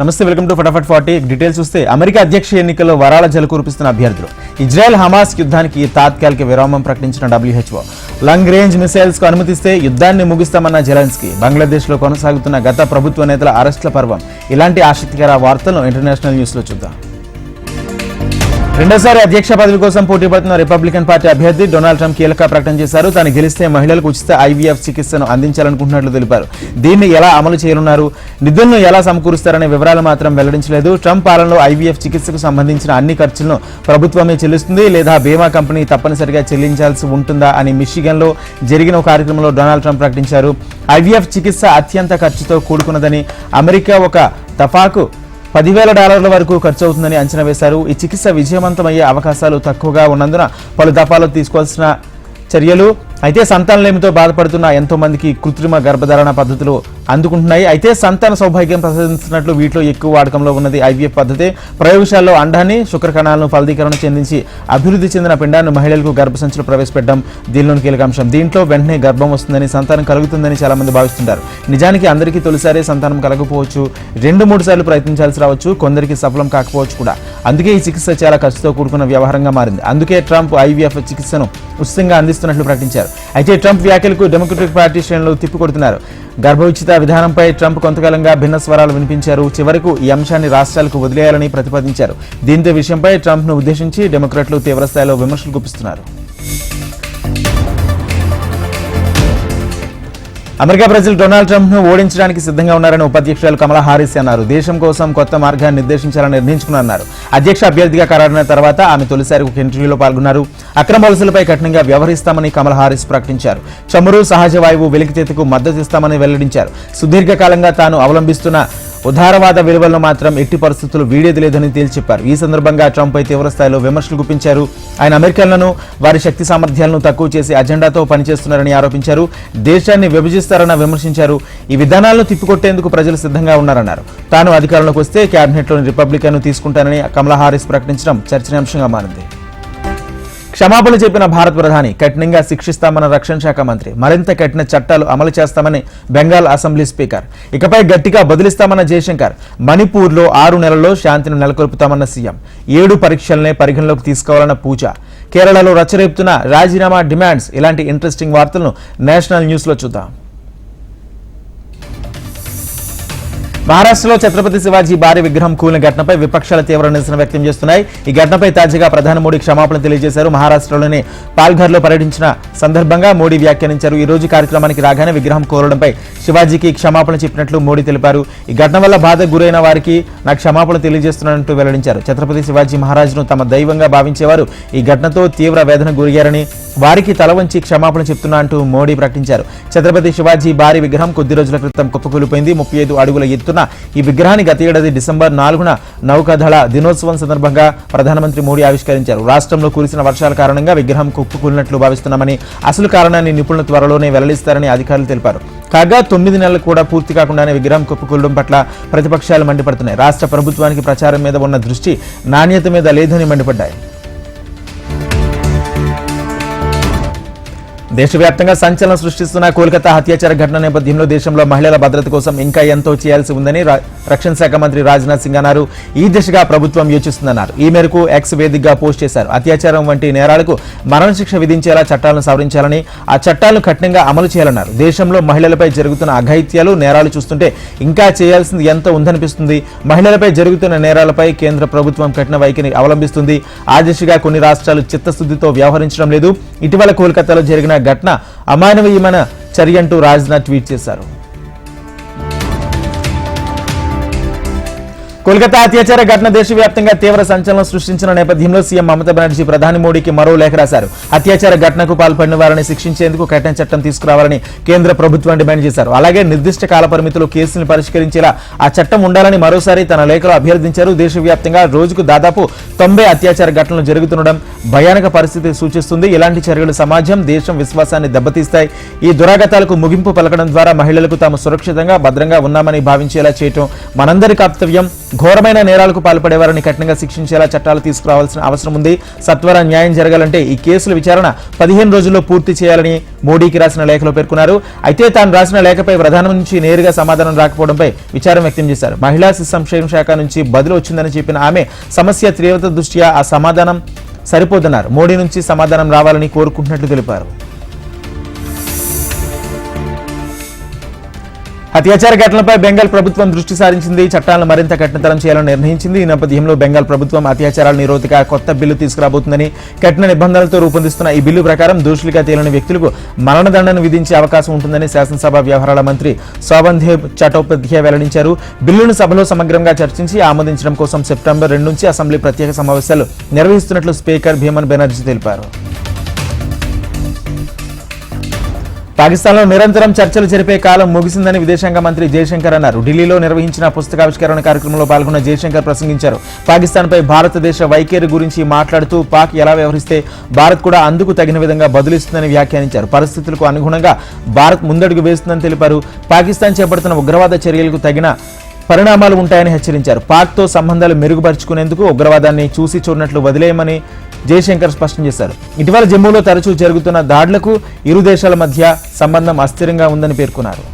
Namaste welcome to Fatafat forty. Details చూస్తే America అధ్యక్ష ఎన్నికల్లో వరాల జల కురిపిస్తున్న అభ్యర్థులు. ఇజ్రాయెల్ హమాస్ యుద్ధానికి తాత్కాలిక విరామం ప్రకటించిన డబ్ల్యూహెచ్ఓ. లాంగ్ రేంజ్ మిసైల్స్కు అనుమతిస్తే యుద్ధాన్ని ముగిస్తామన్న జెలెన్స్కీ. బంగ్లాదేశ్లో కొనసాగుతున్న గత ప్రభుత్వ నేతల అరెస్టుల పర్వం. ఇలాంటి ఆసక్తికర వార్తలను ఇంటర్నేషనల్ న్యూస్లో చూద్దాం. రెండోసారి అధ్యక్ష పదవి కోసం పోటీ పడుతున్న రిపబ్లికన్ పార్టీ అభ్యర్థి డొనాల్డ్ ట్రంప్ కీలక ప్రకటన చేశారు. తాను గెలిస్తే మహిళలకు ఉచిత ఐవీఎఫ్ చికిత్సను అందించాలనుకుంటున్నట్లు తెలిపారు. దీన్ని ఎలా అమలు చేయనున్నారు? నిధులను ఎలా సమకూరుస్తారనే వివరాలు మాత్రం వెల్లడించలేదు. ట్రంప్ పాలనలో ఐవీఎఫ్ చికిత్సకు సంబంధించిన అన్ని ఖర్చులను ప్రభుత్వమే చెల్లిస్తుంది లేదా బీమా కంపెనీ తప్పనిసరిగా చెల్లించాల్సి ఉంటుందా అని మిషిగన్లో జరిగిన ఒక కార్యక్రమంలో డొనాల్డ్ ట్రంప్ ప్రకటించారు. ఐవీఎఫ్ చికిత్స అత్యంత ఖర్చుతో కూడుకున్నదని అమెరికా ఒక తఫాకు పదివేల డాలర్ల వరకు ఖర్చు అవుతుందని అంచనా వేశారు. ఈ చికిత్స విజయవంతమయ్యే అవకాశాలు తక్కువగా ఉన్నందున పలు దఫాలు తీసుకోవాల్సిన చర్యలు అయితే సంతానలేమితో బాధపడుతున్న ఎంతో మందికి కృత్రిమ గర్భధారణ పద్ధతులు అందుకుంటున్నాయి. అయితే సంతాన సౌభాగ్యం ప్రసాదించినట్లు వీటిలో ఎక్కువ వాడకంలో ఉన్నది ఐవీఎఫ్ పద్ధతి. ప్రయోగశాలలో అండాన్ని శుక్రకణాలను ఫలదీకరణ చెందించి అభివృద్ధి చెందిన పిండాన్ని మహిళలకు గర్భసంచులు ప్రవేశపెట్టడం దీనిలోని కీలక అంశం దీంట్లో వెంటనే గర్భం వస్తుందని సంతానం కలుగుతుందని చాలా మంది భావిస్తుంటారు. నిజానికి అందరికీ తొలిసారే సంతానం కలగకపోవచ్చు. రెండు మూడు సార్లు ప్రయత్నించాల్సి రావచ్చు. కొందరికి సఫలం కాకపోవచ్చు కూడా. అందుకే ఈ చికిత్స చాలా ఖర్చుతో కూడుకున్న వ్యవహారంగా మారింది. అందుకే ట్రంప్ ఐవీఎఫ్ చికిత్సను ఉచితంగా అందిస్తున్నట్లు ప్రకటించారు. అయితే ట్రంప్ వ్యాఖ్యలకు డెమోక్రటిక్ పార్టీ శ్రేణులు తిప్పికొడుతున్నారు. గర్భోచిత విధానంపై ట్రంప్ కొంతకాలంగా భిన్న స్వరాలు వినిపించారు. చివరకు ఈ అంశాన్ని రాష్ట్రాలకు వదిలేయాలని ప్రతిపాదించారు. దీంతో విషయంపై ట్రంప్ను ఉద్దేశించి డెమోక్రాట్లు తీవ్రస్థాయిలో విమర్శలు గుప్పిస్తున్నారు. అమెరికా ప్రజలు డొనాల్డ్ ట్రంప్ను ఓడించడానికి సిద్ధంగా ఉన్నారని ఉపాధ్యక్షురాలు కమలా హారిస్ అన్నారు. దేశం కోసం కొత్త మార్గాన్ని నిర్దేశించాలని నిర్ణయించుకున్నారు అధ్యక్ష అభ్యర్థిగా ఖరారైన తర్వాత ఆమె తొలిసారి ఒక ఇంటర్వ్యూలో పాల్గొన్నారు. అక్రమ వలసలపై కఠినంగా వ్యవహరిస్తామని కమల్ హారిస్ ప్రకటించారు. చమురు సహజ వాయువు వెలికితేతకు మద్దతు ఇస్తామని వెల్లడించారు. సుదీర్ఘకాలంగా తాను అవలంబిస్తున్న ఉదారవాద విలువలను మాత్రం ఎట్టి పరిస్థితులు వీడేది లేదని తేల్చిప్పారు. ఈ సందర్భంగా ట్రంప్ పై తీవ్రస్థాయిలో విమర్శలు గుప్పించారు. ఆయన అమెరికన్లను వారి శక్తి సామర్థ్యాలను తక్కువ చేసి అజెండాతో పనిచేస్తున్నారని ఆరోపించారు. దేశాన్ని విభజిస్తారని విమర్శించారు. ఈ విధానాలను తిప్పికొట్టేందుకు ప్రజలు సిద్ధంగా ఉన్నారన్నారు. తాను అధికారంలోకి వస్తే క్యాబినెట్లోని రిపబ్లికన్ తీసుకుంటానని కమలా హారిస్ ప్రకటించడం చర్చనీయాంశంగా మారింది. క్షమాపణ చెప్పిన భారత ప్రధాని కఠినంగా శిక్షిస్తామన్న రక్షణ శాఖ మంత్రి మరింత కఠిన చట్టాలు అమలు చేస్తామని బెంగాల్ అసెంబ్లీ స్పీకర్ ఇకపై గట్టిగా బదిలిస్తామన్న జయశంకర్ మణిపూర్లో ఆరు నెలల్లో శాంతిని నెలకొల్పుతామన్న సీఎం ఏడు పరీక్షలనే పరిగణలోకి తీసుకోవాలన్న పూజ కేరళలో రచ్చరేపుతున్న రాజీనామా డిమాండ్స్ ఇలాంటి ఇంట్రెస్టింగ్ వార్తలను నేషనల్ న్యూస్లో చూద్దాం. మహారాష్ట్రలో ఛత్రపతి శివాజీ భారీ విగ్రహం కూలిన ఘటనపై విపక్షాల తీవ్ర నిరసన వ్యక్తం చేస్తున్నాయి. ఈ ఘటనపై తాజాగా ప్రధాని మోడీ క్షమాపణ తెలియజేశారు. మహారాష్ట్రలోని పాల్ఘర్లో పర్యటించిన సందర్భంగా మోడీ వ్యాఖ్యానించారు. ఈ రోజు కార్యక్రమానికి రాగానే విగ్రహం కోరడంపై శివాజీకి క్షమాపణ చెప్పినట్లు మోడీ తెలిపారు. ఈ ఘటన వల్ల బాధ గురైన వారికి నా క్షమాపణ తెలియజేస్తున్నానంటూ వెల్లడించారు. ఛత్రపతి శివాజీ మహారాజును తమ దైవంగా భావించేవారు. ఈ ఘటనతో తీవ్ర వేదన గురయ్యారని వారికి తల వంచి క్షమాపణ చెప్తున్నా అంటూ మోడీ ప్రకటించారు. ఛత్రపతి శివాజీ భారీ విగ్రహం కొద్ది రోజుల క్రితం కుప్పకూలిపోయింది. ముప్పై ఐదు అడుగుల ఎత్తున ఈ విగ్రహాన్ని గత ఏడాది డిసెంబర్ నాలుగున నౌకాదళ దినోత్సవం సందర్భంగా ప్రధానమంత్రి మోడీ ఆవిష్కరించారు. రాష్ట్రంలో కురిసిన వర్షాల కారణంగా విగ్రహం కుప్పకూలినట్లు భావిస్తున్నామని అసలు కారణాన్ని నిపుణులు త్వరలోనే వెల్లడిస్తారని అధికారులు తెలిపారు. కాగా తొమ్మిది నెలలు కూడా పూర్తి కాకుండానే విగ్రహం కుప్పకూలడం పట్ల ప్రతిపక్షాలు మండిపడుతున్నాయి. రాష్ట్ర ప్రభుత్వానికి ప్రచారం మీద ఉన్న దృష్టి నాణ్యత మీద లేదని మండిపడ్డాయి. దేశవ్యాప్తంగా సంచలనం సృష్టిస్తున్న కోల్కతా హత్యాచార ఘటన నేపథ్యంలో దేశంలో మహిళల భద్రత కోసం ఇంకా ఎంతో చేయాల్సి ఉందని రక్షణ శాఖ మంత్రి రాజ్నాథ్ సింగ్ అన్నారు. ఈ దిశగా ప్రభుత్వం యోచిస్తుందన్నారు. ఈ మేరకు ఎక్స్ వేదికగా పోస్ట్ చేశారు. అత్యాచారం వంటి నేరాలకు మరణశిక్ష విధించేలా చట్టాలను సవరించాలని ఆ చట్టాలను కఠినంగా అమలు చేయాలన్నారు. దేశంలో మహిళలపై జరుగుతున్న అఘాయిత్యాలు నేరాలు చూస్తుంటే ఇంకా చేయాల్సింది ఎంతో ఉందనిపిస్తుంది. మహిళలపై జరుగుతున్న నేరాలపై కేంద్ర ప్రభుత్వం కఠిన వైఖరి అవలంబిస్తుంది. ఆ దిశగా కొన్ని రాష్ట్రాలు చిత్తశుద్ధితో వ్యవహరించడం లేదు. ఇటీవల కోల్కతాలో జరిగిన ఘటన అమానవీయమైన చర్య అంటూ రాజ్నాథ్ ట్వీట్ చేశారు. కోల్కతా అత్యాచార ఘటన దేశవ్యాప్తంగా తీవ్ర సంచలనం సృష్టించిన నేపథ్యంలో సీఎం మమతా బెనర్జీ ప్రధాని మోడీకి మరో లేఖ రాశారు. అత్యాచార ఘటనకు పాల్పడిన వారిని శిక్షించేందుకు కఠిన చట్టం తీసుకురావాలని కేంద్ర ప్రభుత్వం డిమాండ్ చేశారు. అలాగే నిర్దిష్ట కాల పరిమితిలో కేసులను పరిష్కరించేలా ఆ చట్టం ఉండాలని మరోసారి తన లేఖలో అభ్యర్థించారు. దేశవ్యాప్తంగా రోజుకు దాదాపు తొంభై అత్యాచార ఘటనలు జరుగుతుండడం భయానక పరిస్థితి సూచిస్తుంది. ఇలాంటి చర్యలు సమాజం దేశం విశ్వాసాన్ని దెబ్బతీస్తాయి. ఈ దురాగతాలకు ముగింపు పలకడం ద్వారా మహిళలకు తాము సురక్షితంగా భద్రంగా ఉన్నామని భావించేలా చేయటం మనందరి కర్తవ్యం. ఘోరమైన నేరాలకు పాల్పడేవారిని కఠినంగా శిక్షించేలా చట్టాలు తీసుకురావాల్సిన అవసరం ఉంది. సత్వర న్యాయం జరగాలంటే ఈ కేసుల విచారణ పదిహేను రోజుల్లో పూర్తి చేయాలని మోడీకి రాసిన లేఖలో పేర్కొన్నారు. అయితే తాను రాసిన లేఖపై ప్రధాని నుంచి నేరుగా సమాధానం రాకపోవడంపై విచారం వ్యక్తం చేశారు. మహిళా శిశు సంక్షేమ శాఖ నుంచి బదులు వచ్చిందని చెప్పిన ఆమె సమస్య తీవ్రత దృష్ట్యా ఆ సమాధానం సరిపోతున్నారు మోడీ నుంచి సమాధానం రావాలని కోరుకుంటున్నట్లు తెలిపారు. అత్యాచార ఘటనలపై బెంగాల్ ప్రభుత్వం దృష్టి సారించింది. చట్టాలను మరింత కఠినతరం చేయాలని నిర్ణయించింది. ఈ నేపథ్యంలో బెంగాల్ ప్రభుత్వం అత్యాచారాల నిరోధక కొత్త బిల్లు తీసుకురాబోతుందని కఠిన నిబంధనలతో రూపొందిస్తున్న ఈ బిల్లు ప్రకారం దోషులుగా తేలిన వ్యక్తులకు మరణదండను విధించే అవకాశం ఉంటుందని శాసనసభ వ్యవహారాల మంత్రి సోబంధేబ్ చటోపాధ్యాయ వెల్లడించారు. బిల్లును సభలో సమగ్రంగా చర్చించి ఆమోదించడం కోసం సెప్టెంబర్ రెండు నుంచి అసెంబ్లీ ప్రత్యేక సమావేశాలు నిర్వహిస్తున్నట్లు స్పీకర్ భీమన్ బెనర్జీ తెలిపారు. పాకిస్తాన్లో నిరంతరం చర్చలు జరిపే కాలం ముగిసిందని విదేశాంగ మంత్రి జయశంకర్ అన్నారు. ఢిల్లీలో నిర్వహించిన పుస్తకావిష్కరణ కార్యక్రమంలో పాల్గొన్న జయశంకర్ ప్రసంగించారు. పాకిస్తాన్పై భారతదేశ వైఖరి గురించి మాట్లాడుతూ పాక్ ఎలా వ్యవహరిస్తే భారత్ కూడా అందుకు తగిన విధంగా బదులిస్తుందని వ్యాఖ్యానించారు. పరిస్థితులకు అనుగుణంగా భారత్ ముందడుగు వేస్తుందని తెలిపారు. పాకిస్తాన్ చేపడుతున్న ఉగ్రవాద చర్యలకు తగిన పరిణామాలు ఉంటాయని హెచ్చరించారు. పాక్తో సంబంధాలు మెరుగుపరుచుకునేందుకు ఉగ్రవాదాన్ని చూసి చూడనట్లు వదిలేయమని జయశంకర్ స్పష్టం చేశారు. ఇటీవల జమ్మూలో తరచూ జరుగుతున్న దాడులకు ఇరు దేశాల మధ్య సంబంధం అస్థిరంగా ఉందని పేర్కొన్నారు.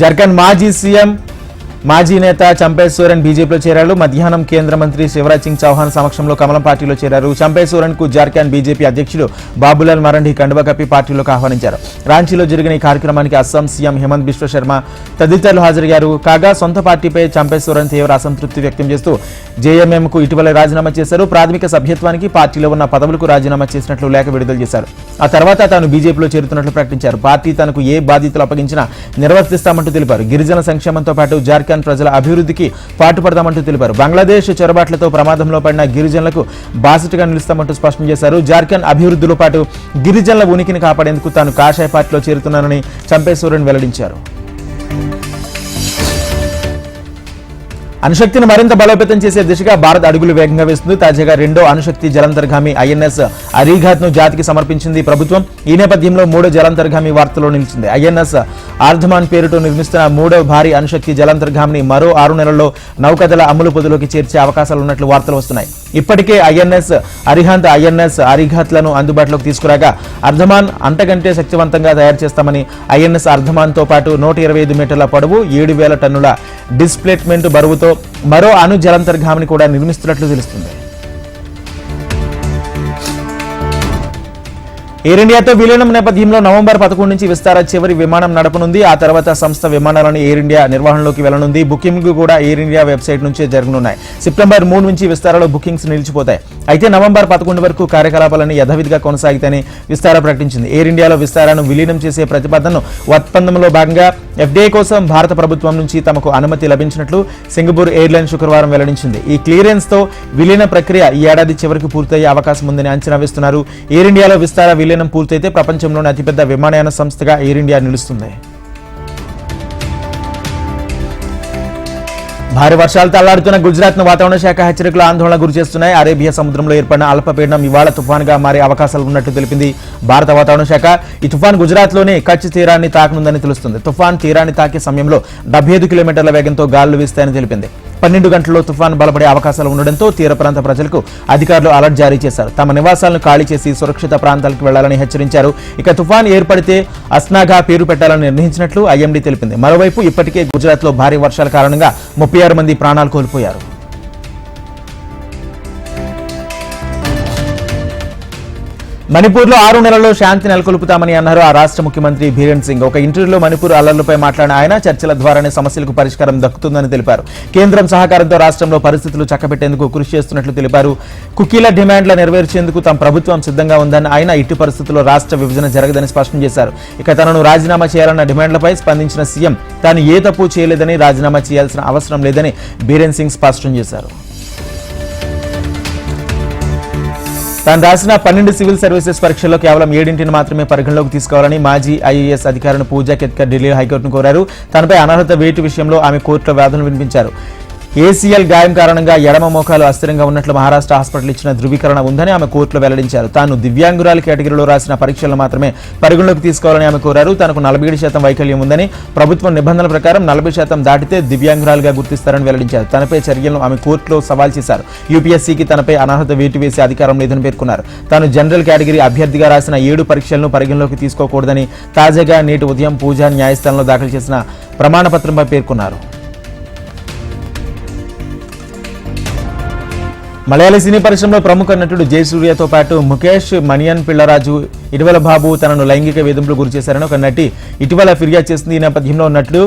జార్ఖండ్ మాజీ సీఎం మాజీ నేత చంపేశ్వరన్ బీజేపీలో చేరారు. మధ్యాహ్నం కేంద్ర మంత్రి శివరాజ్ సింగ్ చౌహాన్ సమక్షంలో కమలం పార్టీలో చేరారు. చంపేశ్వరన్కు జార్ఖండ్ బీజేపీ అధ్యక్షుడు బాబులాల్ మరండి కండువా కప్పి పార్టీలోకి ఆహ్వానించారు. రాంచీలో జరిగిన ఈ కార్యక్రమానికి అస్సాం సీఎం హేమంత్ బిశ్వ శర్మ తదితరులు హాజరయ్యారు. కాగా సొంత పార్టీపై చంపేశ్వరన్ తీవ్ర అసంతృప్తి వ్యక్తం చేస్తూ జేఎంఎం కు ఇటీవల రాజీనామా చేశారు. ప్రాథమిక సభ్యత్వానికి పార్టీలో ఉన్న పదవులకు రాజీనామా చేసినట్లు లేఖ విడుదల చేశారు. ఆ తర్వాత తాను బీజేపీలో చేరుతున్నట్లు ప్రకటించారు. పార్టీ తనకు ఏ బాధ్యతలు అప్పగించినా నిర్వర్తిస్తామంటూ తెలిపారు. గిరిజన సంక్షేమంతో పాటు జార్ఖండ్ ప్రజల అభివృద్ధికి పాటుపడదామంటూ తెలిపారు. బంగ్లాదేశ్ చొరబాట్లతో ప్రమాదంలో పడిన గిరిజనులకు బాసటగా నిలుస్తామంటూ స్పష్టం చేశారు. జార్ఖండ్ అభివృద్ధిలో పాటు గిరిజనుల ఉనికిని కాపాడేందుకు తాను కాషాయ పార్టీలో చేరుతున్నానని చంపేశ్వరుని వెల్లడించారు. అణుశక్తిని మరింత బలోపేతం చేసే దిశగా భారత్ అడుగులు వేగంగా వేస్తుంది. తాజాగా రెండో అణుశక్తి జలంతర్గామి ఐఎన్ఎస్ అరీఘాత్ను జాతికి సమర్పించింది ప్రభుత్వం. ఈ నేపథ్యంలో మూడో జలంతర్గామి వార్తలో నిలిచింది. ఐఎన్ఎస్ ఆర్ధమాన్ పేరుతో నిర్మిస్తున్న మూడో భారీ అణుశక్తి జలంతర్గామిని మరో ఆరు నెలల్లో నౌకదళ అమలు పొదిలోకి చేర్చే అవకాశాలు ఉన్నట్లు వార్తలు వస్తున్నాయి. ఇప్పటికే ఐఎన్ఎస్ అరిహాంత్ ఐఎన్ఎస్ అరిఘాత్లను అందుబాటులోకి తీసుకురాగా అర్ధమాన్ అంతకంటే శక్తివంతంగా తయారు చేస్తామని ఐఎన్ఎస్ అర్ధమాన్తో పాటు నూట ఇరవై ఐదు మీటర్ల పొడవు ఏడు వేల టన్నుల డిస్ప్లేస్మెంట్ బరువుతో మరో అణు జలంతర్గామిని కూడా నిర్మిస్తున్నట్లు తెలుస్తుంది. ఎయిర్ ఇండియాతో విలీనం నేపథ్యంలో నవంబర్ పదకొండు నుంచి విస్తార చివరి విమానం నడపనుంది. ఆ తర్వాత సంస్థ విమానాలను ఎయిర్ ఇండియా నిర్వహణలోకి వెళ్ళనుంది బుకింగ్ కూడా ఎయిర్ ఇండియా వెబ్సైట్ నుంచే జరగనున్నాయి. సెప్టెంబర్ మూడు నుంచి విస్తారలో బుకింగ్స్ నిలిచిపోతాయి. అయితే నవంబర్ పదకొండు వరకు కార్యకలాపాలను యథావిధిగా కొనసాగితేనే విస్తార ప్రకటించింది. ఎయిర్ ఇండియాలో విస్తారాను విలీనం చేసే ప్రతిపాదనను ఒప్పందంలో భాగంగా ఎఫ్డీఐ కోసం భారత ప్రభుత్వం నుంచి తమకు అనుమతి లభించినట్లు సింగపూర్ ఎయిర్లైన్ శుక్రవారం వెల్లడించింది. ఈ క్లియరెన్స్తో విలీన ప్రక్రియ ఈ ఏడాది చివరికి పూర్తయ్యే అవకాశం ఉందని అంచనా వేస్తున్నారు. ఎయిర్ ఇండియాలో విస్తార విలీనం పూర్తయితే ప్రపంచంలోని అతిపెద్ద విమానయాన సంస్థగా ఎయిర్ ఇండియా నిలుస్తుంది. భారీ వర్షాలు తల్లాడుతున్న గుజరాత్ను వాతావరణ శాఖ హెచ్చరికలు ఆందోళన గురి చేస్తున్నాయి. అరేబియా సముద్రంలో ఏర్పడిన అల్పపీడనం ఇవాళ తుఫాన్గా మారే అవకాశాలు ఉన్నట్టు తెలిపింది భారత వాతావరణ శాఖ. ఈ తుఫాన్ గుజరాత్లోని కచ్ తీరాన్ని తాకనుందని తెలుస్తుంది. తుఫాన్ తీరాన్ని తాకే సమయంలో డెబ్బై ఐదు కిలోమీటర్ల వేగంతో గాలులు వీస్తాయని తెలిపింది. పన్నెండు గంటల్లో తుఫాన్ బలపడే అవకాశాలు ఉండడంతో తీర ప్రాంత ప్రజలకు అధికారులు అలర్ట్ జారీ చేశారు. తమ నివాసాలను ఖాళీ చేసి సురక్షిత ప్రాంతాలకు వెళ్ళాలని హెచ్చరించారు. ఇక తుఫాన్ ఏర్పడితే అస్నాగా పేరు పెట్టాలని నిర్ణయించినట్లు ఐఎండీ తెలిపింది. మరోవైపు ఇప్పటికే గుజరాత్లో భారీ వర్షాల కారణంగా ముప్పై ఆరు మంది ప్రాణాలు కోల్పోయారు. మణిపూర్లో ఆరు నెలల్లో శాంతి నెలకొల్పుతామని అన్నారు ఆ రాష్ట్ర ముఖ్యమంత్రి బీరేన్ సింగ్. ఒక ఇంటర్వ్యూలో మణిపూర్ అల్లర్లపై మాట్లాడిన ఆయన చర్చల ద్వారానే సమస్యలకు పరిష్కారం దక్కుతుందని తెలిపారు. కేంద్రం సహకారంతో రాష్ట్రంలో పరిస్థితులు చక్కబెట్టేందుకు కృషి చేస్తున్నట్లు తెలిపారు. కుకీల డిమాండ్ల నెరవేర్చేందుకు తమ ప్రభుత్వం సిద్ధంగా ఉందని ఆయన ఇట్టి పరిస్థితుల్లో రాష్ట్ర విభజన జరగదని స్పష్టం చేశారు. ఇక తనను రాజీనామా చేయాలన్న డిమాండ్లపై స్పందించిన సీఎం తాను ఏ తప్పు చేయలేదని రాజీనామా చేయాల్సిన అవసరం లేదని బీరేన్ సింగ్ స్పష్టం చేశారు. తాను రాసిన పన్నెండు సివిల్ సర్వీసెస్ పరీక్షల్లో కేవలం ఏడింటిని మాత్రమే పరిగణలోకి తీసుకోవాలని మాజీ ఐఏఎస్ అధికారిని పూజా కెత్కర్ ఢిల్లీ హైకోర్టును కోరారు. తనపై అనర్హత వేటు విషయంలో ఆమె కోర్టులో వాదనలు వినిపించారు. ఏసీఎల్ గాయం కారణంగా ఎడమ మోకాలు అస్థిరంగా ఉన్నట్లు మహారాష్ట్ర హాస్పిటల్ ఇచ్చిన ధృవీకరణ ఉందని ఆమె కోర్టులో వెల్లడించారు. తాను దివ్యాంగురాల కేటగిరీలో రాసిన పరీక్షలను మాత్రమే పరిగణలోకి తీసుకోవాలని ఆమె కోరారు. తనకు నలభై ఏడు శాతం వైకల్యం ఉందని ప్రభుత్వం నిబంధనల ప్రకారం నలభై శాతం దాటితే దివ్యాంగురాలుగా గుర్తిస్తారని వెల్లడించారు. తనపై చర్యలను ఆమె కోర్టులో సవాల్ చేశారు. యూపీఎస్సీకి తనపై అనర్హత వేటు వేసే అధికారం లేదని పేర్కొన్నారు. తాను జనరల్ కేటగిరీ అభ్యర్థిగా రాసిన ఏడు పరీక్షలను పరిగణలోకి తీసుకోకూడదని తాజాగా నేటి ఉదయం పూజా న్యాయస్థానంలో దాఖలు చేసిన ప్రమాణపత్రంపై పేర్కొన్నారు. మలయాళ సినీ పరిశ్రమలో ప్రముఖ నటుడు జయసూర్యతో పాటు ముఖేష్ మణియన్ పిల్లరాజు ఇటీవల బాబు తనను లైంగిక వేధింపులు గురి చేశారని ఒక నటి ఇటీవల ఫిర్యాదు చేసింది ఈ నేపథ్యంలో నటుడు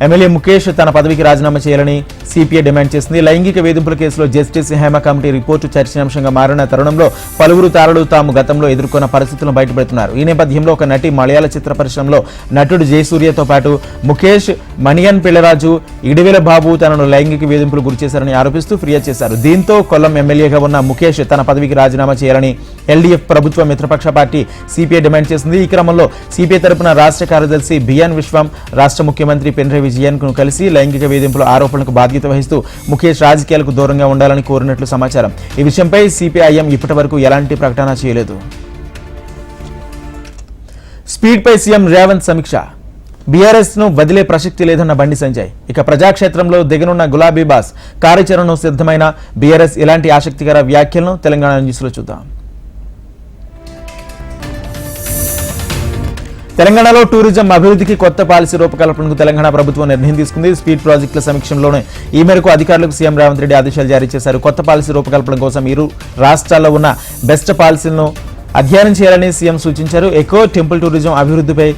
ఎమ్మెల్యే ముఖేష్ తన పదవికి రాజీనామా చేయాలని సిపిఐ డిమాండ్ చేసింది. లైంగిక వేధింపుల కేసులో జస్టిస్ హేమ కమిటీ రిపోర్టు చర్చనీయాంశంగా మారిన తరుణంలో పలువురు తారలు తాము గతంలో ఎదుర్కొన్న పరిస్థితులను బయటపెడుతున్నారు. ఈ నేపథ్యంలో ఒక నటి మలయాళ చిత్ర పరిశ్రమలో నటుడు జయసూర్యతో పాటు ముఖేష్ మణియన్ పిల్లరాజు ఇడివేల బాబు తనను లైంగిక వేధింపులు గురి చేశారని ఆరోపిస్తూ ఫిర్యాదు చేశారు. దీంతో కొల్లం ఎమ్మెల్యేగా ఉన్న ముఖేష్ తన పదవికి రాజీనామా చేయాలని ఎల్డీఎఫ్ ప్రభుత్వ మిత్రపక్ష పార్టీ సిపిఐ డిమాండ్ చేసింది. ఈ క్రమంలో సిపిఐ తరపున రాష్ట్ర కార్యదర్శి బిఎన్ విశ్వం రాష్ట్ర ముఖ్యమంత్రి పినరయి విజయన్కు కలిసి లైంగిక వేధింపుల ఆరోపణలకు బాధ్యత వహిస్తూ ముఖేష్ రాజకీయాలకు దూరంగా ఉండాలని కోరినట్లు సమాచారం. ఈ విషయంపై సిపిఐఎం ఇప్పటి వరకు ఎలాంటి ప్రకటన చేయలేదు. స్పీడ్ పై సీఎం రేవంత్ సమీక్ష. బీఆర్ఎస్ను వదిలే ప్రసక్తి లేదన్న బండి సంజయ్. ఇక ప్రజాక్షేత్రంలో దిగనున్న గులాబీ బాస్ కార్యాచరణను సిద్ధమైన బీఆర్ఎస్ ఇలాంటి ఆసక్తికర వ్యాఖ్యలను తెలంగాణ న్యూస్లో చూద్దాం. తెలంగాణలో టూరిజం అభివృద్ధికి కొత్త పాలసీ రూపకల్పనకు తెలంగాణ ప్రభుత్వం నిర్ణయం తీసుకుంది. స్పీడ్ ప్రాజెక్టుల సమీక్షంలోనే ఈ మేరకు అధికారులకు సీఎం రేవంత్ రెడ్డి ఆదేశాలు జారీ చేశారు. కొత్త పాలసీ రూపకల్పన కోసం ఇరు రాష్ట్రాల్లో ఉన్న బెస్ట్ పాలసీలను అధ్యయనం చేయాలని సీఎం సూచించారు. ఎకో టెంపుల్ టూరిజం అభివృద్ధిపై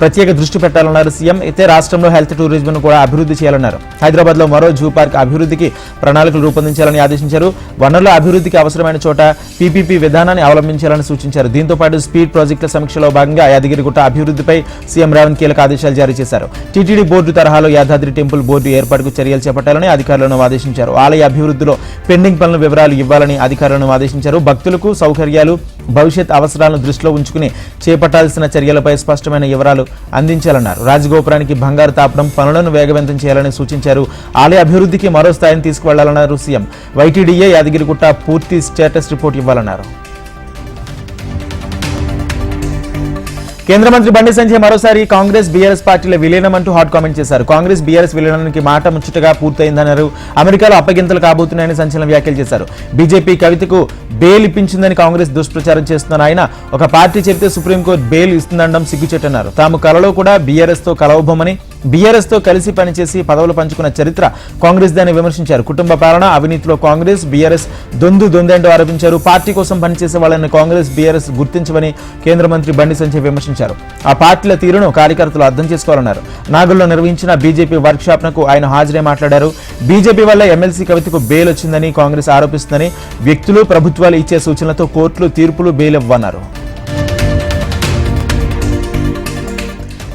ప్రత్యేక దృష్టి పెట్టాలన్నారు సీఎం. అయితే రాష్ట్రంలో హెల్త్ టూరిజంను కూడా అభివృద్ధి చేయాలన్నారు. హైదరాబాద్లో మరో జూ పార్క్ అభివృద్ధికి ప్రణాళికలు రూపొందించాలని ఆదేశించారు. వనరుల అభివృద్ధికి అవసరమైన చోట పీపీపీ విధానాన్ని అవలంబించాలని సూచించారు. దీంతో పాటు స్పీడ్ ప్రాజెక్టుల సమీక్షలో భాగంగా యాదగిరిగుట్ట అభివృద్ధిపై సీఎం రేవంత్ కీలక ఆదేశాలు జారీ చేశారు. టీటీడీ బోర్డు తరహాలో యాదాద్రి టెంపుల్ బోర్డు ఏర్పాటుకు చర్యలు చేపట్టాలని అధికారులను ఆదేశించారు. ఆలయ అభివృద్ధిలో పెండింగ్ పనుల వివరాలు ఇవ్వాలని అధికారులను ఆదేశించారు. భక్తులకు సౌకర్యాలు భవిష్యత్ అవసరాలను దృష్టిలో ఉంచుకుని చేపట్టాల్సిన చర్యలపై స్పష్టమైన వివరాలు అందించాలన్నారు. రాజగోపురానికి బంగారు తాపడం పనులను వేగవంతం చేయాలని సూచించారు. ఆలయ అభివృద్ధికి మరో స్థాయిని తీసుకువెళ్ళాలన్నారు సీఎం. వైటీడీఏ యాదగిరిగుట్ట పూర్తి స్టేటస్ రిపోర్ట్ ఇవ్వాలన్నారు. కేంద్ర మంత్రి బండి సంజయ్ మరోసారి కాంగ్రెస్ బీఆర్ఎస్ పార్టీల విలీనం అంటూ హాట్ కామెంట్ చేశారు. కాంగ్రెస్ బీఆర్ఎస్ విలీనానికి మాట ముచ్చటగా పూర్తయిందన్నారు. అమెరికాలో అప్పగింతలు కాబోతున్నాయని సంచలన వ్యాఖ్యలు చేశారు. బీజేపీ కవితకు బెయిల్ ఇప్పించిందని కాంగ్రెస్ దుష్ప్రచారం చేస్తున్న ఆయన ఒక పార్టీ చెబితే సుప్రీంకోర్టు బెయిల్ ఇస్తుందనడం సిగ్గుచెట్టన్నారు తాము కలలో కూడా బీఆర్ఎస్తో కలవబోమని బీఆర్ఎస్తో కలిసి పనిచేసి పదవులు పంచుకున్న చరిత్ర కాంగ్రెస్ దాన్ని విమర్శించారు. కుటుంబ పాలన అవినీతిలో కాంగ్రెస్ బీఆర్ఎస్ దొందు దొందంటూ ఆరోపించారు. పార్టీ కోసం పనిచేసే వాళ్ళని కాంగ్రెస్ బీఆర్ఎస్ గుర్తించమని కేంద్ర మంత్రి బండి సంజయ్ విమర్శించారు. ఆ పార్టీల తీరును కార్యకర్తలు అర్థం చేసుకోవాలన్నారు. నాగుల్లో నిర్వహించిన బీజేపీ వర్క్షాప్ నకు ఆయన హాజరై మాట్లాడారు. బీజేపీ వల్ల ఎమ్మెల్సీ కవితకు బెయిల్ వచ్చిందని కాంగ్రెస్ ఆరోపిస్తుందని వ్యక్తులు ప్రభుత్వాలు ఇచ్చే సూచనలతో కోర్టులు తీర్పులు బెయిల్ ఇవ్వన్నారు.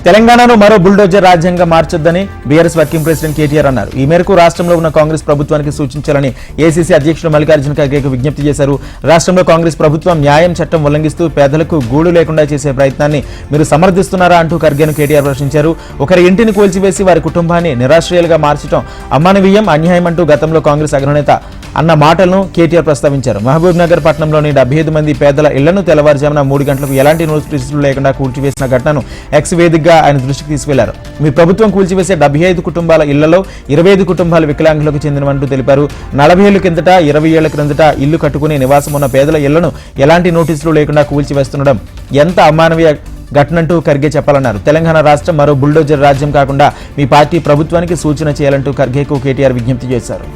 తెలంగాణను మరో బుల్డోజర్ రాజ్యంగా మార్చొద్దని బీఆర్ఎస్ వర్కింగ్ ప్రెసిడెంట్ కేటీఆర్ అన్నారు. ఈ మేరకు రాష్ట్రంలో ఉన్న కాంగ్రెస్ ప్రభుత్వానికి సూచించాలని ఏసీసీ అధ్యక్షుడు మల్లికార్జున ఖర్గేకు విజ్ఞప్తి చేశారు. రాష్ట్రంలో కాంగ్రెస్ ప్రభుత్వం న్యాయం చట్టం ఉల్లంఘిస్తూ పేదలకు గూడు లేకుండా చేసే ప్రయత్నాన్ని మీరు సమర్థిస్తున్నారా అంటూ ఖర్గేను కేటీఆర్ ప్రశ్నించారు. ఒకరి ఇంటిని కూల్చివేసి వారి కుటుంబాన్ని నిరాశ్రయాలుగా మార్చడం అమానవీయం అన్యాయం అంటూ గతంలో కాంగ్రెస్ అగ్రనేత అన్న మాటలను కేటీఆర్ ప్రస్తావించారు. మహబూబ్ నగర్ పట్టణంలోని డెబ్బై ఐదు మంది పేదల ఇళ్ళను తెల్లవారుజామున మూడు గంటలకు ఎలాంటి నోటీసులు లేకుండా కూల్చివేసిన ఘటనను ఎక్స్ వేదికగా ఆయన దృష్టికి తీసుకెళ్ళారు మీ ప్రభుత్వం కూల్చివేసే డెబ్బై ఐదు కుటుంబాల ఇళ్ళలో ఇరవై ఐదు కుటుంబాలు వికలాంగులకు చెందినవంటూ తెలిపారు. నలభై ఏళ్ళ కిందట ఇరవై ఏళ్ళ క్రిందట ఇల్లు కట్టుకుని నివాసం ఉన్న పేదల ఇళ్ళను ఎలాంటి నోటీసులు లేకుండా కూల్చివేస్తుండడం ఎంత అమానవీయ ఘటనంటూ ఖర్గే చెప్పాలన్నారు. తెలంగాణ రాష్ట్రం మరో బుల్డోజర్ రాజ్యం కాకుండా మీ పార్టీ ప్రభుత్వానికి సూచన చేయాలంటూ ఖర్గేకు కేటీఆర్ విజ్ఞప్తి చేశారు.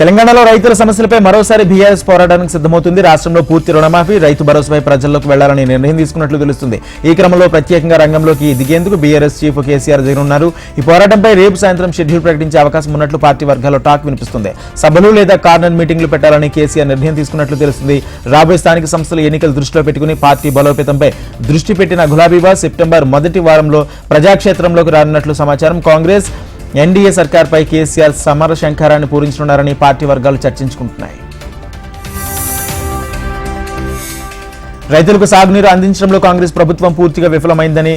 తెలంగాణలో రైతుల సమస్యలపై మరోసారి బీఆర్ఎస్ పోరాటానికి సిద్ధమవుతుంది. రాష్ట్రంలో పూర్తి రుణమాఫీ రైతు భరోసాపై ప్రజల్లోకి వెళ్ళాలని నిర్ణయం తీసుకున్నట్లు తెలుస్తుంది. ఈ క్రమంలో ప్రత్యేకంగా రంగంలోకి దిగేందుకు బీఆర్ఎస్ చీఫ్ కేసీఆర్ జగనున్నారు ఈ పోరాటంపై రేపు సాయంత్రం షెడ్యూల్ ప్రకటించే అవకాశం ఉన్నట్లు పార్టీ వర్గాల్లో టాక్ వినిపిస్తుంది. సభలు లేదా కార్నర్ మీటింగ్లు పెట్టాలని కేసీఆర్ నిర్ణయం తీసుకున్నట్లు తెలుస్తుంది. రాబోయే స్థానిక సంస్థల ఎన్నికలు దృష్టిలో పెట్టుకుని పార్టీ బలోపేతంపై దృష్టి పెట్టిన గులాబీబా సెప్టెంబర్ మొదటి వారంలో ప్రజాక్షేత్రంలోకి రానున్నట్లు సమాచారం. కాంగ్రెస్ ఎన్డీఏ సర్కార్పై కేసీఆర్ సమర శంఖారాన్ని పూరించనున్నారని పార్టీ వర్గాలు చర్చించుకుంటున్నాయి. రైతులకు సాగునీరు అందించడంలో కాంగ్రెస్ ప్రభుత్వం పూర్తిగా విఫలమైందని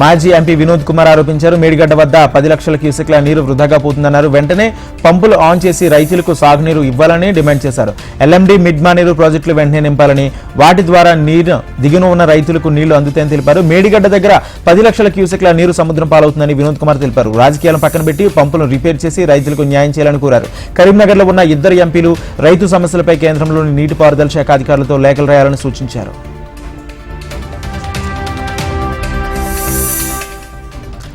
మాజీ ఎంపీ వినోద్ కుమార్ ఆరోపించారు. మేడిగడ్డ వద్ద పది లక్షల క్యూసెక్ల నీరు వృధాగా పోతుందన్నారు. వెంటనే పంపులు ఆన్ చేసి రైతులకు సాగునీరు ఇవ్వాలని డిమాండ్ చేశారు. ఎల్ఎండి మిడ్ నీరు ప్రాజెక్టులు వెంటనే నింపాలని వాటి ద్వారా నీరు దిగున ఉన్న రైతులకు నీళ్ళు అందుతాయని తెలిపారు. మేడిగడ్డ దగ్గర పది లక్షల క్యూసెక్ల నీరు సముద్రం పాలవుతుందని వినోద్ కుమార్ తెలిపారు. రాజకీయాలను పక్కన పెట్టి పంపులను రిపేర్ చేసి రైతులకు న్యాయం చేయాలని కోరారు. కరీంనగర్లో ఉన్న ఇద్దరు ఎంపీలు రైతు సమస్యలపై కేంద్రంలోని నీటిపారుదల శాఖ అధికారులతో లేఖలు రాయాలని సూచించారు.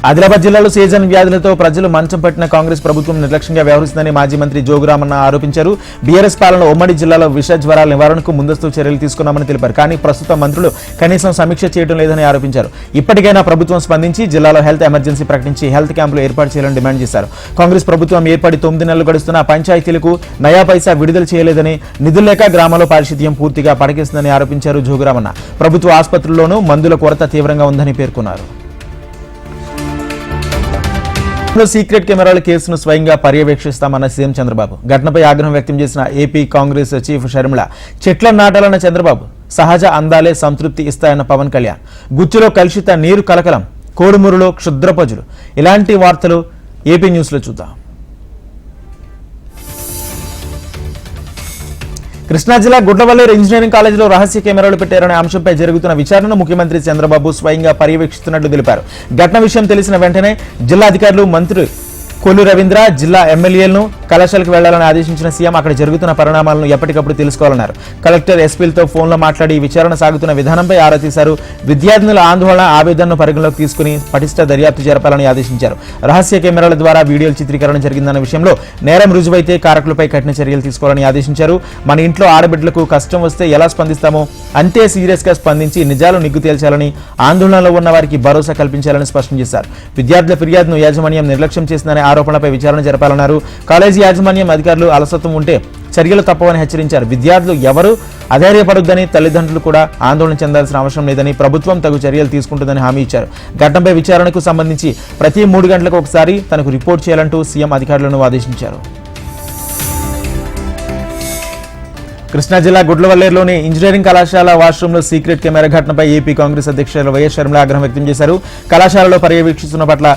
ఆదిలాబాద్ జిల్లాలో సీజన్ వ్యాధులతో ప్రజలు మంచం పట్టిన కాంగ్రెస్ ప్రభుత్వం నిర్లక్ష్యంగా వ్యవహరిస్తుందని మాజీ మంత్రి జోగురామన్న ఆరోపించారు. బీఆర్ఎస్ పాలన ఉమ్మడి జిల్లాలో విష జ్వరాల నివారణకు ముందస్తు చర్యలు తీసుకున్నామని తెలిపారు. కానీ ప్రస్తుత మంత్రులు కనీసం సమీక్ష చేయడం లేదని ఆరోపించారు. ఇప్పటికైనా ప్రభుత్వం స్పందించి జిల్లాలో హెల్త్ ఎమర్జెన్సీ ప్రకటించి హెల్త్ క్యాంపులు ఏర్పాటు చేయాలని డిమాండ్ చేశారు. కాంగ్రెస్ ప్రభుత్వం ఏర్పడి తొమ్మిది నెలలు గడుస్తున్న పంచాయతీలకు నయా పైసా విడుదల చేయలేదని నిధులు లేక గ్రామాల్లో పారిశుద్ధ్యం పూర్తిగా పడకేస్తుందని ఆరోపించారు జోగురామన్న ప్రభుత్వ ఆసుపత్రుల్లోనూ మందుల కొరత తీవ్రంగా ఉందని పేర్కొన్నారు. సీక్రెట్ కెమెరాల కేసును స్వయంగా పర్యవేక్షిస్తామన్న సీఎం చంద్రబాబు. ఘటనపై ఆగ్రహం వ్యక్తం చేసిన ఏపీ కాంగ్రెస్ చీఫ్ షర్మిల చెట్ల నాటాలన్న చంద్రబాబు సహజ అందాలే సంతృప్తి ఇస్తాయన్న పవన్ కళ్యాణ్ గుచ్చులో కలుషిత నీరు కలకలం కోడుమూరులో క్షుద్రపజులు. ఇలాంటి వార్తలు ఏపీ న్యూస్లో చూద్దాం. కృష్ణా జిల్లా గుడ్లవల్లేరు ఇంజనీరింగ్ కాలేజీలో రహస్య కెమెరాలు పెట్టారనే అంశంపై జరుగుతున్న విచారణను ముఖ్యమంత్రి చంద్రబాబు స్వయంగా పర్యవేక్షిస్తున్నట్లు తెలిపారు. ఘటన విషయం తెలిసిన వెంటనే జిల్లా అధికారులు మంత్రి కొల్లు రవీంద్ర జిల్లా ఎమ్మెల్యేలను కళాశాలకు వెళ్ళాలని ఆదేశించిన సీఎం అక్కడ జరుగుతున్న పరిణామాలను ఎప్పటికప్పుడు తెలుసుకోవాలన్నారు. కలెక్టర్ ఎస్పీలతో ఫోన్లో మాట్లాడి విచారణ సాగుతున్న విధానంపై ఆరా తీశారు. విద్యార్థుల ఆందోళన ఆవేదనను పరిగణలోకి తీసుకుని పటిష్ట దర్యాప్తు జరపాలని ఆదేశించారు. రహస్య కెమెరాల ద్వారా వీడియోలు చిత్రీకరణ జరిగిందన్న విషయంలో నేరం రుజువైతే కారకులపై కఠిన చర్యలు తీసుకోవాలని ఆదేశించారు. మన ఇంట్లో ఆడబిడ్డలకు కష్టం వస్తే ఎలా స్పందిస్తామో అంతే సీరియస్గా స్పందించి నిజాలు నిగ్గు తేల్చాలని ఆందోళనలో ఉన్న వారికి భరోసా కల్పించాలని స్పష్టం చేశారు. విద్యార్థుల ఫిర్యాదును యాజమాన్యం నిర్లక్ష్యం చేసిందనే ఆరోపణలపై విచారణ జరపాలన్నారు. కాలేజీ యాజమాన్యం అధికారులు అలసత్వం ఉంటే చర్యలు తప్పవని హెచ్చరించారు. విద్యార్థులు ఎవరు అధైర్యపడొద్దని తల్లిదండ్రులు కూడా ఆందోళన చెందాల్సిన అవసరం లేదని ప్రభుత్వం తగు చర్యలు తీసుకుంటుందని హామీ ఇచ్చారు. ఘటనపై విచారణకు సంబంధించి ప్రతి మూడు గంటలకు ఒకసారి తనకు రిపోర్ట్ చేయాలంటూ సీఎం అధికారులను ఆదేశించారు. కృష్ణా జిల్లా గుడ్లవల్లేరులోని ఇంజనీరింగ్ కళాశాల వాష్రూంలో సీక్రెట్ కెమెరా ఘటనపై ఏపీ కాంగ్రెస్ అధ్యక్షులు వైఎస్ షర్మిల ఆగ్రహం వ్యక్తం చేశారు. కళాశాలలో పర్యవేక్షిస్తున్న పట్ల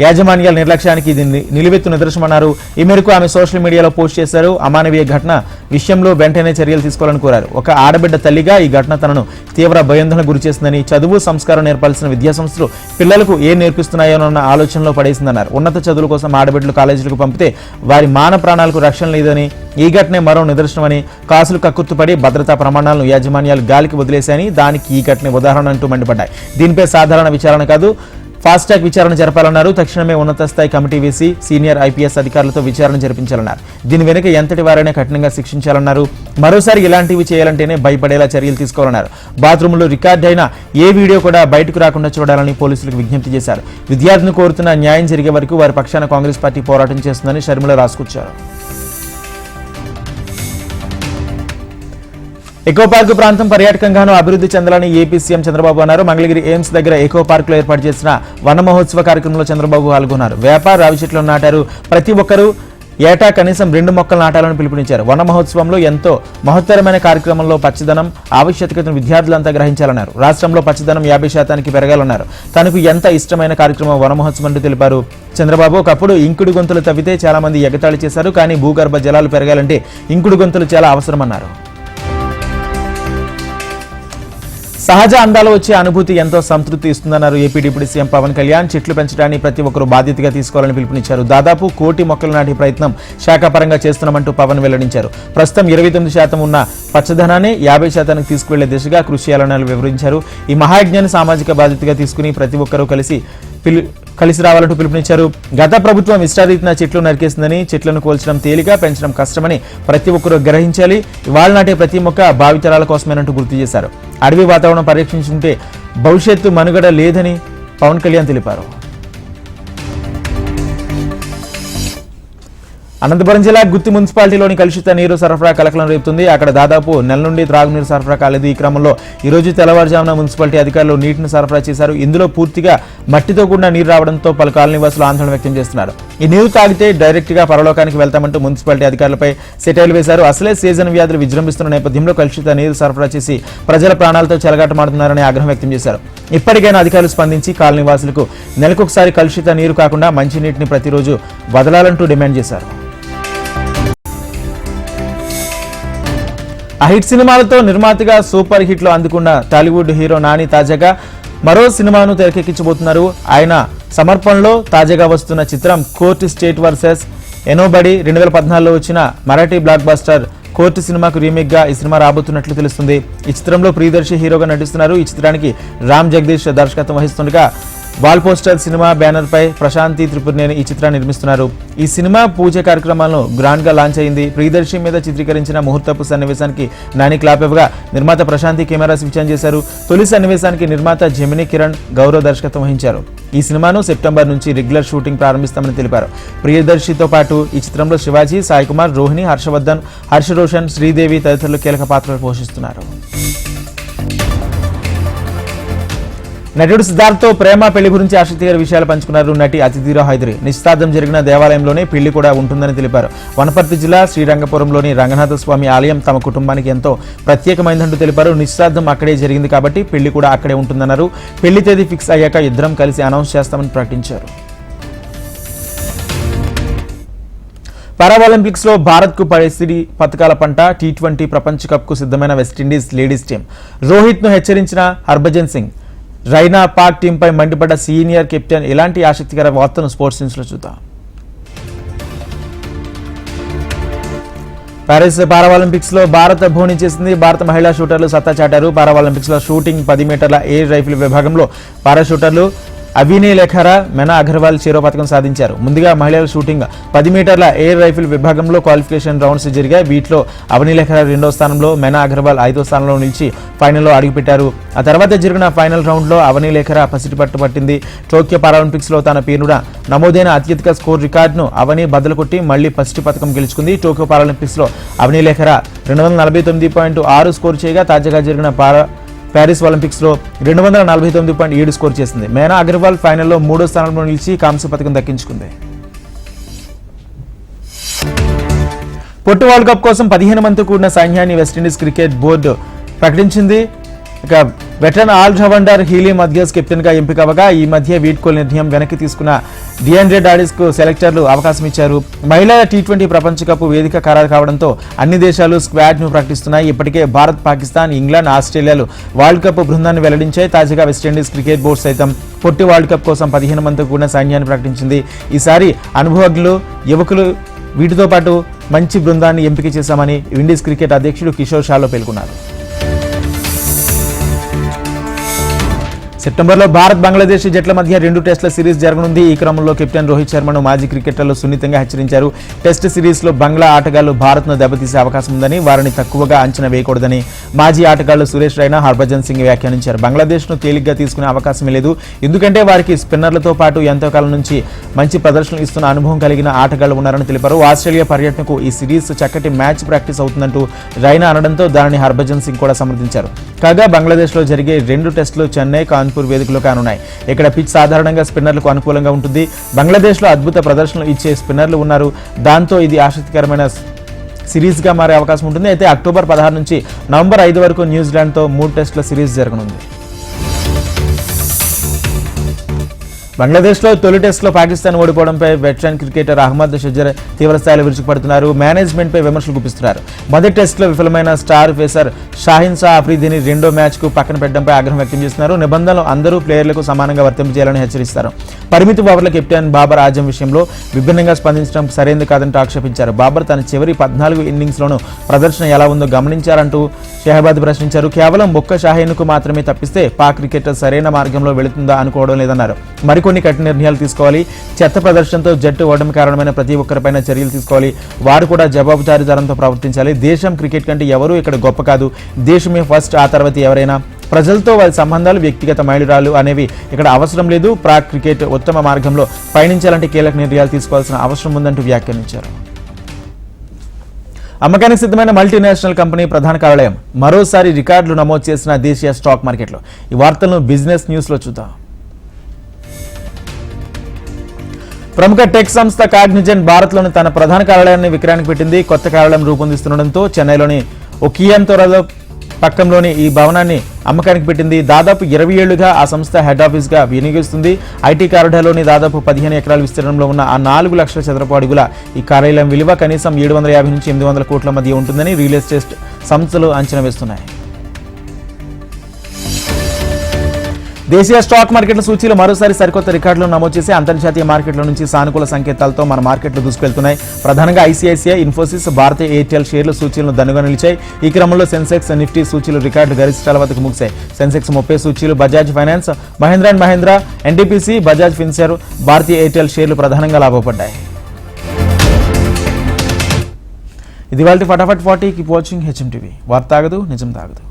యాజమాన్యాల నిర్లక్ష్యానికి ఇది నిలువెత్తు నిదర్శనమన్నారు. ఈ మేరకు ఆమె సోషల్ మీడియాలో పోస్ట్ చేశారు. అమానవీయ ఘటన విషయంలో వెంటనే చర్యలు తీసుకోవాలని కోరారు. ఒక ఆడబిడ్డ తల్లిగా ఈ ఘటన తనను తీవ్ర భయాందోళన గురి చేసిందని చదువు సంస్కారం నేర్పాల్సిన విద్యాసంస్థలు పిల్లలకు ఏం నేర్పిస్తున్నాయోనన్న ఆలోచనలో పడేసిందన్నారు. ఉన్నత చదువుల కోసం ఆడబిడ్డలు కాలేజీలకు పంపితే వారి మాన ప్రాణాలకు రక్షణ లేదని ఈ ఘటనే మరో నిదర్శనమని కాసులు కక్కుర్తుపడి భద్రతా ప్రమాణాలను యాజమాన్యాలు గాలికి వదిలేశాయని దానికి ఈ ఘటన ఉదాహరణ అంటూ మండిపడ్డాయి. దీనిపై సాధారణ విచారణ కాదు ఫాస్ట్ విచారణ జరపాలన్నారు. తక్షణమే ఉన్నత స్థాయి కమిటీ వేసి సీనియర్ ఐపీఎస్ అధికారులతో విచారణ జరిపించాలన్నారు. దీని వెనుక ఎంతటి వారైనా కఠినంగా శిక్షించాలన్నారు. మరోసారి ఇలాంటివి చేయాలంటేనే భయపడేలా చర్యలు తీసుకోవాలన్నారు. బాత్రూంలో రికార్డ్ అయిన ఏ వీడియో కూడా బయటకు రాకుండా చూడాలని పోలీసులకు విజ్ఞప్తి చేశారు. విద్యార్థిని కోరుతున్న న్యాయం జరిగే వరకు వారి పక్షాన కాంగ్రెస్ పార్టీ పోరాటం చేస్తుందని షర్మిల రాసుకొచ్చారు. ఎకో పార్క్ ప్రాంతం పర్యాటకంగాను అభివృద్ధి చెందాలని ఏపీ సీఎం చంద్రబాబు అన్నారు. మంగళగిరి ఎయిమ్స్ దగ్గర ఎకో పార్క్లో ఏర్పాటు చేసిన వన మహోత్సవ కార్యక్రమంలో చంద్రబాబు పాల్గొన్నారు. వ్యాపార రావి చెట్లు నాటారు ప్రతి ఒక్కరూ. ఏటా కనీసం రెండు మొక్కలు నాటాలని పిలుపునిచ్చారు. వన మహోత్సవంలో ఎంతో మహత్తరమైన కార్యక్రమంలో పచ్చదనం ఆవశ్యకతను విద్యార్థులంతా గ్రహించాలన్నారు. రాష్ట్రంలో పచ్చదనం యాభై శాతానికి పెరగాలన్నారు. తనకు ఎంత ఇష్టమైన కార్యక్రమం వన మహోత్సవం అంటూ తెలిపారు చంద్రబాబు. ఒకప్పుడు ఇంకుడు గొంతులు తవ్వితే చాలా మంది ఎగతాళి చేశారు కానీ భూగర్భ జలాలు పెరగాలంటే ఇంకుడు గొంతులు చాలా అవసరమన్నారు. సహజ అందాలు వచ్చే అనుభూతి ఎంతో సంతృప్తి ఇస్తుందన్నారు AP deputy CM Pawan Kalyan. చెట్లు పెంచడాన్ని ప్రతి ఒక్కరూ బాధ్యతగా తీసుకోవాలని పిలుపునిచ్చారు. దాదాపు కోటి మొక్కలు నాటే ప్రయత్నం శాఖాపరంగా చేస్తున్నామంటూ పవన్ వెల్లడించారు. ప్రస్తుతం ఇరవై తొమ్మిది శాతం ఉన్న పచ్చదనాన్ని యాభై శాతానికి తీసుకువెళ్ళే దిశగా కృషి చేయాలని వివరించారు. ఈ మహాయజ్ఞాన్ని సామాజిక బాధ్యతగా తీసుకుని ప్రతి ఒక్కరూ కలిసి పిలు కలిసి రావాలంటూ పిలుపునిచ్చారు. గత ప్రభుత్వం ఇష్టారీతిన చెట్లు నరికేసిందని చెట్లను కోల్చడం తేలిక పెంచడం కష్టమని ప్రతి ఒక్కరూ గ్రహించాలి. ఇవాళ నాటే ప్రతి మొక్క భావితరాల కోసమేనంటూ గుర్తు చేశారు. అడవి వాతావరణం పరిరక్షించుకుంటే భవిష్యత్తు మనుగడ లేదని పవన్ కళ్యాణ్ తెలిపారు. అనంతపురం జిల్లా గుత్తి మున్సిపాలిటీలోని కలుషిత నీరు సరఫరా కలకలం రేపుతుంది. అక్కడ దాదాపు నెల నుండి త్రాగునీరు సరఫరా కాలేదు. ఈ క్రమంలో ఈరోజు తెల్లవారుజామున మున్సిపాలిటీ అధికారులు నీటిని సరఫరా చేశారు. ఇందులో పూర్తిగా మట్టితో కూడిన నీరు రావడంతో పలు కాలనీ నివాసులు ఆందోళన వ్యక్తం చేస్తున్నారు. ఈ నీరు తాగితే డైరెక్ట్గా పరలోకానికి వెళ్తామంటూ మున్సిపాలిటీ అధికారులపై సెటైలు వేశారు. అసలే సీజన్ వ్యాధులు విజృంభిస్తున్న నేపథ్యంలో కలుషిత నీరు సరఫరా చేసి ప్రజల ప్రాణాలతో చెలగాటమాడుతున్నారని ఆగ్రహం వ్యక్తం చేశారు. ఇప్పటికైనా అధికారులు స్పందించి కాలనీ నివాసులకు నెలకొకసారి కలుషిత నీరు కాకుండా మంచినీటిని ప్రతిరోజు వదలాలంటూ డిమాండ్ చేశారు. ఆ హిట్ సినిమాలతో నిర్మాతగా సూపర్ హిట్లు అందుకున్న టాలీవుడ్ హీరో నాని తాజాగా మరో సినిమాను తెరకెక్కించబోతున్నారు. ఆయన సమర్పణలో తాజాగా వస్తున్న చిత్రం కోర్టు స్టేట్ వర్సెస్. ఎనోబడి రెండు వేల పద్నాలుగులో వచ్చిన మరాఠీ బ్లాక్ బస్టర్ కోర్టు సినిమాకు రీమేక్గా ఈ సినిమా రాబోతున్నట్లు తెలుస్తుంది. ఈ చిత్రంలో ప్రియదర్శి హీరోగా నటిస్తున్నారు. ఈ చిత్రానికి రామ్ జగదీష్ దర్శకత్వం వహిస్తుండగా వాల్ పోస్టర్ సినిమా బ్యానర్ పై ప్రశాంతి త్రిపురనేని ఈ చిత్రాన్ని నిర్మిస్తున్నారు. ఈ సినిమా పూజ కార్యక్రమాలను గ్రాండ్గా లాంచ్ అయింది. ప్రియదర్శి మీద చిత్రీకరించిన ముహూర్తపు సన్నివేశానికి నాని క్లాప్ నిర్మాత ప్రశాంతి కెమెరా స్విచ్ ఆన్ చేశారు. తొలి సన్నివేశానికి నిర్మాత జమిని కిరణ్ గౌరవ దర్శకత్వం వహించారు. ఈ సినిమాను సెప్టెంబర్ నుంచి రెగ్యులర్ షూటింగ్ ప్రారంభిస్తామని తెలిపారు. ప్రియదర్శితో పాటు ఈ చిత్రంలో శివాజీ సాయి కుమార్ రోహిణి హర్షవర్ధన్ హర్ష రోషన్ శ్రీదేవి తదితరులు కీలక పాత్రలు పోషిస్తున్నారు. నటుడు సిద్ధార్థ్తో ప్రేమ పెళ్ళి గురించి ఆసక్తికర విషయాలు పంచుకున్నారు నటి అతిథిరావు హైదరి. నిశ్చితార్థం జరిగిన దేవాలయంలోనే పెళ్ళి కూడా ఉంటుందని తెలిపారు. వనపర్తి జిల్లా శ్రీరంగపురంలోని రంగనాథ స్వామి ఆలయం తమ కుటుంబానికి ఎంతో ప్రత్యేకమైందంటూ తెలిపారు. నిశ్చితార్థం అక్కడే జరిగింది కాబట్టి పెళ్ళి కూడా అక్కడే ఉంటుందన్నారు. పెళ్ళి తేదీ ఫిక్స్ అయ్యాక ఇద్దరం కలిసి అనౌన్స్ చేస్తామని ప్రకటించారు. పారాలింపిక్స్లో భారత్కు పరిస్థితి పథకాల పంట టీ ట్వంటీ ప్రపంచ కప్కు సిద్ధమైన వెస్టిండీస్ లేడీస్ టీం. రోహిత్ను హెచ్చరించిన హర్భజన్ సింగ్ రైనా పాక్ టీంపై మండిపడ్డ సీనియర్ కెప్టెన్ ఇలాంటి ఆసక్తికర వార్తను స్పోర్ట్స్ న్యూస్లో చూద్దాం. ప్యారిస్ పారాలింపిక్స్లో భారత భారత్ భోని చేసింది. భారత మహిళా షూటర్లు సత్తా చాటారు. పారాలింపిక్స్లో షూటింగ్ పది మీటర్ల ఎయిర్ రైఫిల్ విభాగంలో పారా షూటర్లు అవినీ లెఖరా? మెనా అగర్వాల్ చీరో పథకం సాధించారు. ముందుగా మహిళల షూటింగ్ పది మీటర్ల ఎయిర్ రైఫిల్ విభాగంలో క్వాలిఫికేషన్ రౌండ్స్ జరిగాయి. వీటిలో అవనీ లెఖరా రెండో స్థానంలో మెనా అగర్వాల్ ఐదో స్థానంలో నిలిచి ఫైనల్లో అడుగుపెట్టారు. ఆ తర్వాత జరిగిన ఫైనల్ రౌండ్లో అవనీలేఖర లెఖరా పసిటి పట్టు పట్టింది. టోక్యో పారాలింపిక్స్లో తన పేరున నమోదైన అత్యధిక స్కోర్ రికార్డును అవని బద్దలు కొట్టి మళ్ళీ పసిటి పథకం గెలుచుకుంది. టోక్యో పారాలింపిక్స్లో అవనీలేఖర లెఖరా రెండు వందల నలభై తొమ్మిది పాయింట్ ఆరు స్కోర్ చేయగా తాజాగా జరిగిన పారా ప్యారిస్ ఒలింపిక్స్లో రెండు వందల నలభై తొమ్మిది పాయింట్ ఏడు స్కోర్ చేసింది. మేనా అగర్వాల్ ఫైనల్లో మూడో స్థానంలో నిలిచి కాంస్య పథకం దక్కించుకుంది. పొట్టు వరల్డ్ కప్ కోసం పదిహేను మంది కూడిన సైన్యాన్ని వెస్టిండీస్ క్రికెట్ బోర్డు ప్రకటించింది. ఇక veteran all rounder Hayley Matthews కెప్టెన్గా ఎంపిక అవ్వగా ఈ మధ్య వీడ్కోల్ నిర్ణయం వెనక్కి తీసుకున్న డిఎన్డ్రే డాడీస్కు సెలెక్టర్లు అవకాశం ఇచ్చారు. మహిళల టీ ట్వంటీ ప్రపంచ కప్ వేదిక ఖరారు కావడంతో అన్ని దేశాలు స్క్వాడ్ను ప్రకటిస్తున్నాయి. ఇప్పటికే భారత్ పాకిస్తాన్ ఇంగ్లాండ్ ఆస్ట్రేలియాలు వరల్డ్ కప్ బృందాన్ని వెల్లడించాయి. తాజాగా వెస్టిండీస్ క్రికెట్ బోర్డు సైతం పొట్టి వరల్డ్ కప్ కోసం పదిహేను మంది కూడిన సైన్యాన్ని ప్రకటించింది. ఈసారి అనుభవజ్ఞులు యువకులు వీటితో పాటు మంచి బృందాన్ని ఎంపిక చేశామని విండీస్ క్రికెట్ అధ్యక్షుడు కిషోర్ షాలో పేర్కొన్నారు. సెప్టెంబర్లో భారత్ బంగ్లాదేశ్ జట్ల మధ్య రెండు టెస్టుల సిరీస్ జరగనుంది. ఈ క్రమంలో కెప్టెన్ రోహిత్ శర్మను మాజీ క్రికెటర్లు సున్నితంగా హెచ్చరించారు. టెస్ట్ సిరీస్లో బంగ్లా ఆటగాళ్ళు భారత్ను దెబ్బతీసే అవకాశం ఉందని వారిని తక్కువగా అంచనా వేయకూడదని మాజీ ఆటగాళ్ళు సురేష్ రైనా హర్భజన్ సింగ్ వ్యాఖ్యానించారు. బంగ్లాదేశ్ను తేలిగ్గా తీసుకునే అవకాశమే లేదు. ఎందుకంటే వారికి స్పిన్నర్లతో పాటు ఎంతో కాలం నుంచి మంచి ప్రదర్శనలు ఇస్తున్న అనుభవం కలిగిన ఆటగాళ్ళు ఉన్నారని తెలిపారు. ఆస్ట్రేలియా పర్యటనకు ఈ సిరీస్ చక్కటి మ్యాచ్ ప్రాక్టీస్ అవుతుందంటూ రైనా అనడంతో దానిని హర్భజన్ సింగ్ కూడా సమర్థించారు. కాగా బంగ్లాదేశ్లో జరిగే రెండు టెస్టులు చెన్నై కాన్పూర్ వేదికలో కానున్నాయి. ఇక్కడ పిచ్ సాధారణంగా స్పిన్నర్లకు అనుకూలంగా ఉంటుంది. బంగ్లాదేశ్లో అద్భుత ప్రదర్శనలు ఇచ్చే స్పిన్నర్లు ఉన్నారు. దాంతో ఇది ఆసక్తికరమైన సిరీస్గా మారే అవకాశం ఉంటుంది. అయితే అక్టోబర్ పదహారు నుంచి నవంబర్ ఐదు వరకు న్యూజిలాండ్తో మూడు టెస్టుల సిరీస్ జరగనుంది. బంగ్లాదేశ్లో తొలి టెస్ట్లో పాకిస్తాన్ ఓడిపోవడంపై వెటరన్ క్రికెటర్ అహ్మద్ షజర్ తీవ్రస్థాయిలో విరుచుకుపడుతున్నారు. మేనేజ్మెంట్పై విమర్శలు గుప్పిస్తున్నారు. మొదటి టెస్ట్లో విఫలమైన స్టార్ పేసర్ షాహిన్ షా అఫ్రీదీని రెండో మ్యాచ్కు పక్కన పెట్టడంపై ఆగ్రహం వ్యక్తం చేస్తున్నారు. నిబంధనలు అందరూ ప్లేయర్లకు సమానంగా వర్తింపజేయాలని హెచ్చరిస్తారు. పరిమితి ఓవర్ల కెప్టెన్ బాబర్ ఆజం విషయంలో విభిన్నంగా స్పందించడం సరైంది కాదని ఆక్షేపించారు. బాబర్ తన చివరి పద్నాలుగు ఇన్నింగ్స్లోనూ ప్రదర్శన ఎలా ఉందో గమనించారంటూ షెహబాద్ ప్రశ్నించారు. కేవలం ఒక్క షాహీన్కు మాత్రమే తప్పిస్తే పాక్ క్రికెటర్ సరైన మార్గంలో వెళుతుందా అనుకోవడం లేదన్నారు. మరికొన్ని కఠిన నిర్ణయాలు తీసుకోవాలి. చెత్త ప్రదర్శనతో జట్టు ఓటమి కారణమైన ప్రతి ఒక్కరిపైన చర్యలు తీసుకోవాలి. వారు కూడా జవాబుదారీతనంతో ప్రవర్తించాలి. దేశం క్రికెట్ కంటే ఎవరూ ఇక్కడ గొప్ప కాదు. దేశమే ఫస్ట్ ఆ తర్వాత ఎవరైనా. ప్రజలతో వారి సంబంధాలు వ్యక్తిగత మైలురాలు అనేవి ఇక్కడ అవసరం లేదు. ప్రాక్ క్రికెట్ ఉత్తమ మార్గంలో పయనించాలంటే కీలక నిర్ణయాలు తీసుకోవాల్సిన అవసరం ఉందంటూ వ్యాఖ్యానించారు. అమ్మకానికి సిద్ధమైన మల్టీనేషనల్ కంపెనీ ప్రధాన కార్యాలయం. మరోసారి రికార్డులు నమోదు చేసిన దేశీయ స్టాక్ మార్కెట్లో. ఈ వార్తలను బిజినెస్ న్యూస్లో చూద్దాం. ప్రముఖ టెక్ సంస్థ కాగ్నిజెన్ భారత్లోని తన ప్రధాన కార్యాలయాన్ని విక్రయానికి పెట్టింది. కొత్త కార్యాలయం రూపొందిస్తుండటంతో చెన్నైలోని ఒకియన్ పక్కంలోని ఈ భవనాన్ని అమ్మకానికి పెట్టింది. దాదాపు ఇరవై ఏళ్ళుగా ఆ సంస్థ హెడ్ ఆఫీస్గా వినియోగిస్తుంది. ఐటీ కారిడార్లోని దాదాపు పదిహేను ఎకరాల విస్తీర్ణంలో ఉన్న ఆ నాలుగు లక్షల చదరపు అడుగుల ఈ కార్యాలయం విలువ కనీసం ఏడు వందల యాభై నుంచి ఎనిమిది వందల కోట్ల మధ్య ఉంటుందని రియల్ ఎస్టేట్ సంస్థలు అంచనా వేస్తున్నాయి. దేశీయ స్టాక్ మార్కెట్ల సూచీలు మరోసారి సరికొత్త రికార్డులు నమోదు చేసి అంతర్జాతీయ మార్కెట్ల నుంచి సానుకూల సంకేతాలతో మన మార్కెట్లు దూసుకెళ్తున్నాయి. ప్రధానంగా ఐసీఐసీఐ ఇన్ఫోసిస్ భారతీయ ఎయిర్టెల్ షేర్లు సూచీలను దనుగా నిలిచాయి. ఈ క్రమంలో సెన్సెక్స్ నిఫ్టీ సూచీలు రికార్డులు గరిష్టాల వద్దకు ముగిశాయి. సెన్సెక్స్ ముప్పై సూచీలు Bajaj finance Mahindra and Mahindra NTPC Bajaj Finserv Bharti Airtel షేర్లు ప్రధానంగా లాభపడ్డాయి. ఇది వాళ్ళ Fatafat forty keep watching HM TV వార్త తాగదు నిజం తాగదు.